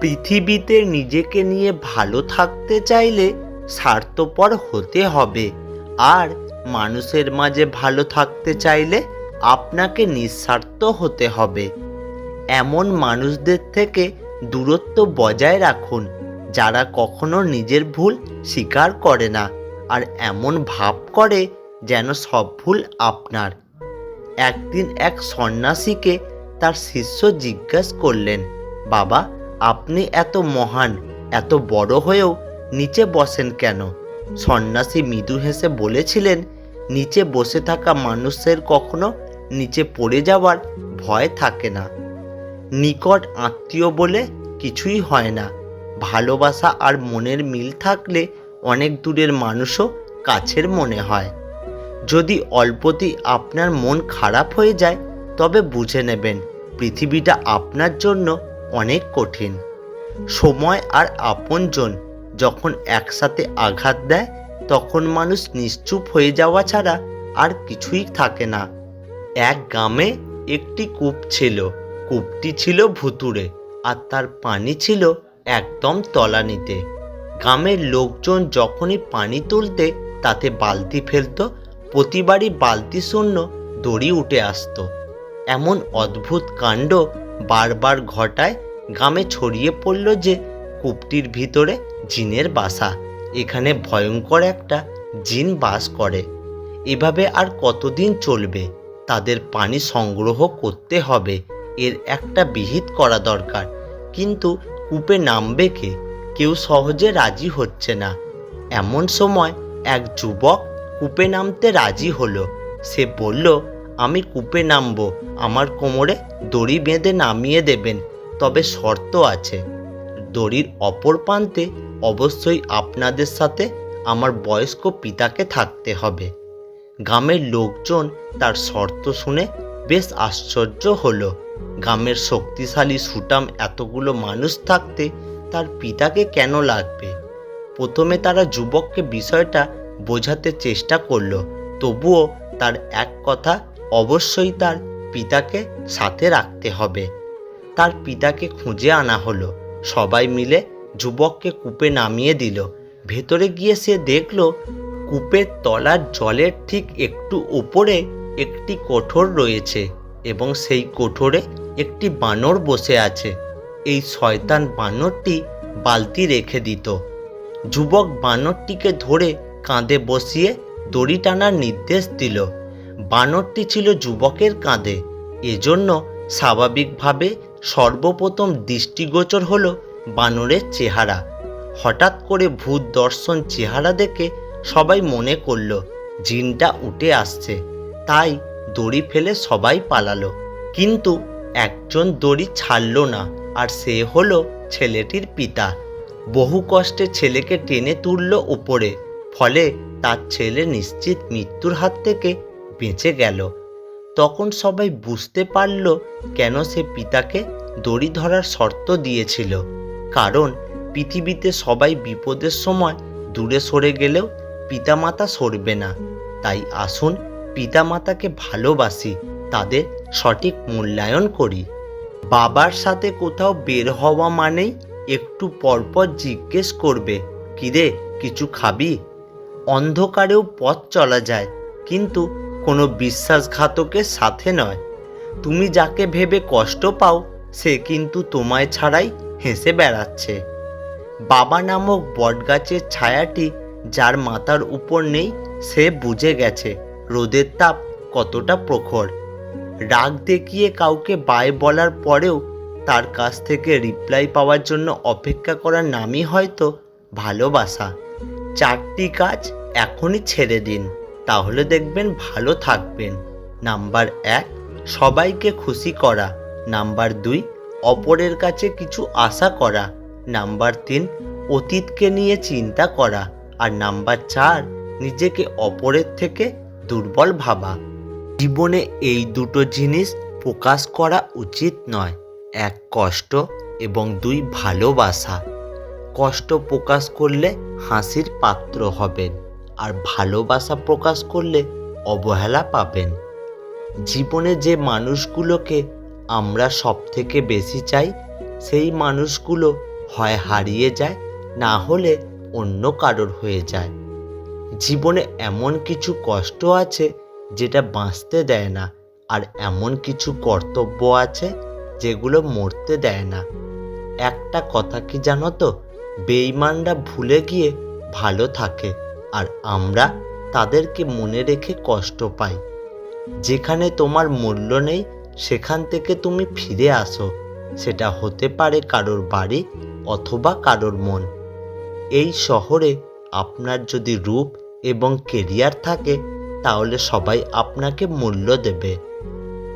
পৃথিবীতে নিজেকে নিয়ে ভালো থাকতে চাইলে স্বার্থপর হতে হবে। আর মানুষের মাঝে ভালো থাকতে চাইলে আপনাকে নিঃস্বার্থ হতে হবে। এমন মানুষদের থেকে দূরত্ব বজায় রাখুন, যারা কখনো নিজের ভুল স্বীকার করে না, আর এমন ভাব করে যেন সব ভুল আপনার। একদিন এক সন্ন্যাসীকে তার শিষ্য জিজ্ঞাসা করলেন, বাবা আপনি এত মহান, এত বড় হয়েও নিচে বসেন কেন? সন্ন্যাসী মৃদু হেসে বলেছিলেন, নিচে বসে থাকা মানুষের কখনো নিচে পড়ে যাওয়ার ভয় থাকে না। নিকট আত্মীয় বলে কিছুই হয় না। ভালোবাসা আর মনের মিল থাকলে অনেক দূরের মানুষও কাছের মনে হয়। যদি অল্পতেই আপনার মন খারাপ হয়ে যায়, তবে বুঝে নেবেন, পৃথিবীটা আপনার জন্য অনেক কঠিন। সময় আর আপনজন যখন একসাথে আঘাত দেয়, তখন মানুষ নিশ্চুপ হয়ে যাওয়া ছাড়া আর কিছুই থাকে না। এক গ্রামে একটি কূপ ছিল। কূপটি ছিল ভুতুড়ে আর তার পানি ছিল একদম তলানিতে। গ্রামের লোকজন যখনই পানি তুলতে তাতে বালতি ফেলতো, প্রতিবারই বালতি শূন্য দড়ি উঠে আসতো। এমন অদ্ভুত কাণ্ড বারবার ঘটায় গ্রামে ছড়িয়ে পড়ল যে কূপটির ভিতরে জিনের বাসা। এখানে ভয়ঙ্কর একটা জিন বাস করে। এভাবে আর কতদিন চলবে? তাদের পানি সংগ্রহ করতে হবে। এর একটা বিহিত করা দরকার। কিন্তু কূপে নামবে কে? কেউ সহজে রাজি হচ্ছে না। এমন সময় এক যুবক কূপে নামতে রাজি হলো। সে বলল আমি কূপে নামবো। আমার কোমরে দড়ি বেঁধে নামিয়ে দেবেন, তবে শর্ত আছে। দড়ির অপর প্রান্তে অবশ্যই আপনাদের সাথে আমার বয়স্ক পিতাকে থাকতে হবে। গ্রামের লোকজন তার শর্ত শুনে বেশ আশ্চর্য হলো। গ্রামের শক্তিশালী সুটাম এতগুলো মানুষ থাকতে তার পিতাকে কেন লাগবে? প্রথমে তারা যুবককে বিষয়টা বোঝাতে চেষ্টা করল, তবুও তার এক কথা অবশ্যই তার পিতাকে সাথে রাখতে হবে। তার পিতাকে খুঁজে আনা হলো। সবাই মিলে যুবককে কূপে নামিয়ে দিল। ভেতরে গিয়ে সে দেখল, কূপের তলার জলের ঠিক একটু উপরে একটি কোঠর রয়েছে এবং সেই কোঠরে একটি বানর বসে আছে। এই শয়তান বানরটি বালতি রেখে দিত। যুবক বানরটিকে ধরে কাঁধে বসিয়ে দড়ি টানার নির্দেশ দিল। বানরটি ছিল যুবকের কাঁধে। এজন্য স্বাভাবিকভাবে সর্বপ্রথম দৃষ্টিগোচর হল বানরের চেহারা। হঠাৎ করে ভূত দর্শন চেহারা দেখে সবাই মনে করল, জিনটা উঠে আসছে। তাই দড়ি ফেলে সবাই পালালো। কিন্তু একজন দড়ি ছাড়ল না, আর সে হলো ছেলেটির পিতা। বহু কষ্টে ছেলেকে টেনে তুলল উপরে, ফলে তার ছেলে নিশ্চিত মৃত্যুর হাত থেকে বেঁচে গেল। তখন সবাই বুঝতে পারল কেন সে পিতাকে দড়ি ধরার শর্ত দিয়েছিল। কারণ পৃথিবীতে সবাই বিপদের সময় দূরে সরে গেলেও পিতামাতা সরবে না। তাই আসুন পিতামাতাকে ভালোবাসি, তাদের সঠিক মূল্যায়ন করি। বাবার সাথে কোথাও বের হওয়া মানেই একটু পরপর জিজ্ঞেস করবে, কিরে, কিছু খাবি? অন্ধকারেও পথ চলা যায়, কিন্তু কোনো বিশ্বাসঘাতকের সাথে নয়। তুমি যাকে ভেবে কষ্ট পাও, সে কিন্তু তোমায় ছাড়াই হেসে বেড়াচ্ছে। বাবা নামক বটগাছের ছায়াটি যার মাথার উপর নেই, সে বুঝে গেছে রোদের তাপ কতটা প্রখর। রাগ দেখিয়ে কাউকে বাই বলার পরেও তার কাছ থেকে রিপ্লাই পাওয়ার জন্য অপেক্ষা করার নামই হয়তো ভালোবাসা। চারটি কাজ এখনই ছেড়ে দিন। তাহলে দেখবেন ভালো থাকবেন। নাম্বার এক, সবাইকে খুশি করা। নাম্বার দুই, অপরের কাছে কিছু আশা করা। নাম্বার তিন, অতীতকে নিয়ে চিন্তা করা। আর নাম্বার চার, নিজেকে অপরের থেকে দুর্বল ভাবা। জীবনে এই দুটো জিনিস প্রকাশ করা উচিত নয়। এক, কষ্ট এবং দুই, ভালোবাসা। কষ্ট প্রকাশ করলে হাসির পাত্র হবেন। আর ভালোবাসা প্রকাশ করলে অবহেলা পাবেন। জীবনে যে মানুষগুলোকে আমরা সব থেকে বেশি চাই, সেই মানুষগুলো হয় হারিয়ে যায়, না হলে অন্য কারোর হয়ে যায়। জীবনে এমন কিছু কষ্ট আছে যেটা বাঁচতে দেয় না, আর এমন কিছু কর্তব্য আছে যেগুলো মরতে দেয় না। একটা কথা কি জানো তো? বেইমানরা ভুলে গিয়ে ভালো থাকে। আর আমরা তাদেরকে মনে রেখে কষ্ট পাই। যেখানে তোমার মূল্য নেই, সেখান থেকে তুমি ফিরে আসো। সেটা হতে পারে কারোর বাড়ি অথবা কারোর মন। এই শহরে আপনার যদি রূপ এবং কেরিয়ার থাকে, তাহলে সবাই আপনাকে মূল্য দেবে।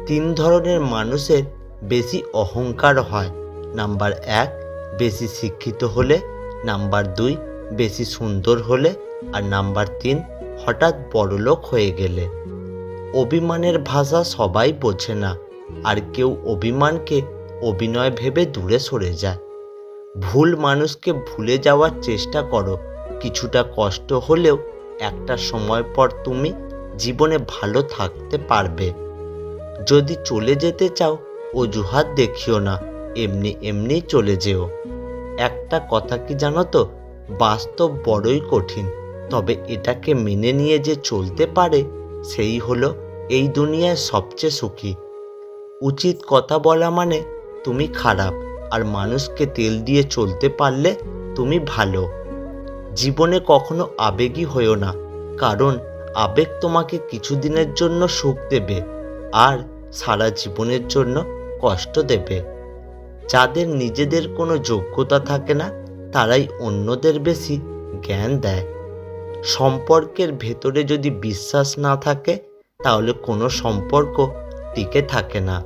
তিন ধরনের মানুষের বেশি অহংকার হয়। নাম্বার এক, বেশি শিক্ষিত হলে। নাম্বার দুই, বেশি সুন্দর হলে। আর নাম্বার তিন, হঠাৎ বড়লোক হয়ে গেলে। অভিমানের ভাষা সবাই বোঝে না, আর কেউ অভিমানকে অভিনয় ভেবে দূরে সরে যায়। ভুল মানুষকে ভুলে যাওয়ার চেষ্টা করো, কিছুটা কষ্ট হলেও একটা সময় পর তুমি জীবনে ভালো থাকতে পারবে। যদি চলে যেতে চাও, অজুহাত দেখিও না, এমনি এমনি চলে যেও। একটা কথা কি জানো তো, বাস্তব বড়ই কঠিন। তবে এটাকে মেনে নিয়ে যে চলতে পারে, সেই হলো এই দুনিয়ায় সবচেয়ে সুখী। উচিত কথা বলা মানে তুমি খারাপ আর মানুষকে তেল দিয়ে চলতে পারলে তুমি ভালো। জীবনে কখনো আবেগী হয়েও না, কারণ আবেগ তোমাকে কিছুদিনের জন্য সুখ দেবে আর সারা জীবনের জন্য কষ্ট দেবে। যাদের নিজেদের কোনো যোগ্যতা থাকে না, তারাই অন্যদের বেশি জ্ঞান দেয়। সম্পর্কের ভেতরে যদি বিশ্বাস না থাকে, তাহলে কোনো সম্পর্ক টিকে থাকে না।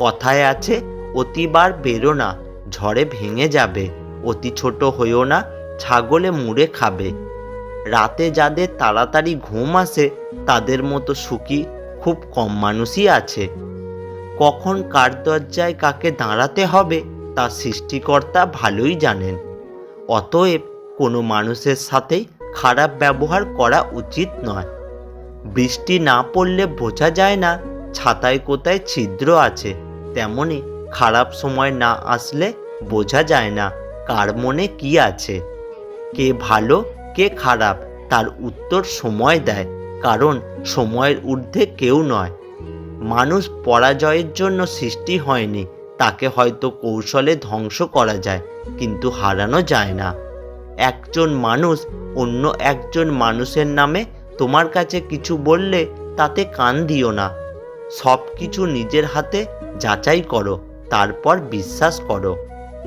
কথায় আছে, অতিবার বেরো না, ঝড়ে ভেঙে যাবে, অতি ছোট হইও না, ছাগলে মুড়ে খাবে। রাতে যাদের তাড়াতাড়ি ঘুম আসে, তাদের মতো সুখী খুব কম মানুষই আছে। কখন কার দরজায় কাকে দাঁড়াতে হবে, তা সৃষ্টিকর্তা ভালোই জানেন। অতএব কোনো মানুষের সাথেই খারাপ ব্যবহার করা উচিত নয়। বৃষ্টি না পড়লে বোঝা যায় না ছাতায় কোথায় ছিদ্র আছে। তেমনি খারাপ সময় না আসলে বোঝা যায় না কার মনে কি আছে। কে ভালো, কে খারাপ তার উত্তর সময় দেয়, কারণ সময়ের ঊর্ধ্বে কেউ নয়। মানুষ পরাজয়ের জন্য সৃষ্টি হয়নি, তাকে হয়তো কৌশলে ধ্বংস করা যায়, কিন্তু হারানো যায় না। একজন মানুষ অন্য একজন মানুষের নামে তোমার কাছে কিছু বললে তাতে কান দিও না। সব কিছু নিজের হাতে যাচাই করো, তারপর বিশ্বাস করো।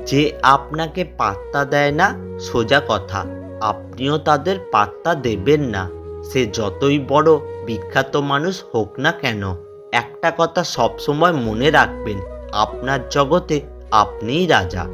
যে আপনাকে পাত্তা দেয় না, সোজা কথা। আপনিও তাদের পাত্তা দেবেন না। সে যতই বড়, বিখ্যাত মানুষ হোক না কেন, একটা কথা সবসময় মনে রাখবেন, আপনার জগতে আপনিই রাজা।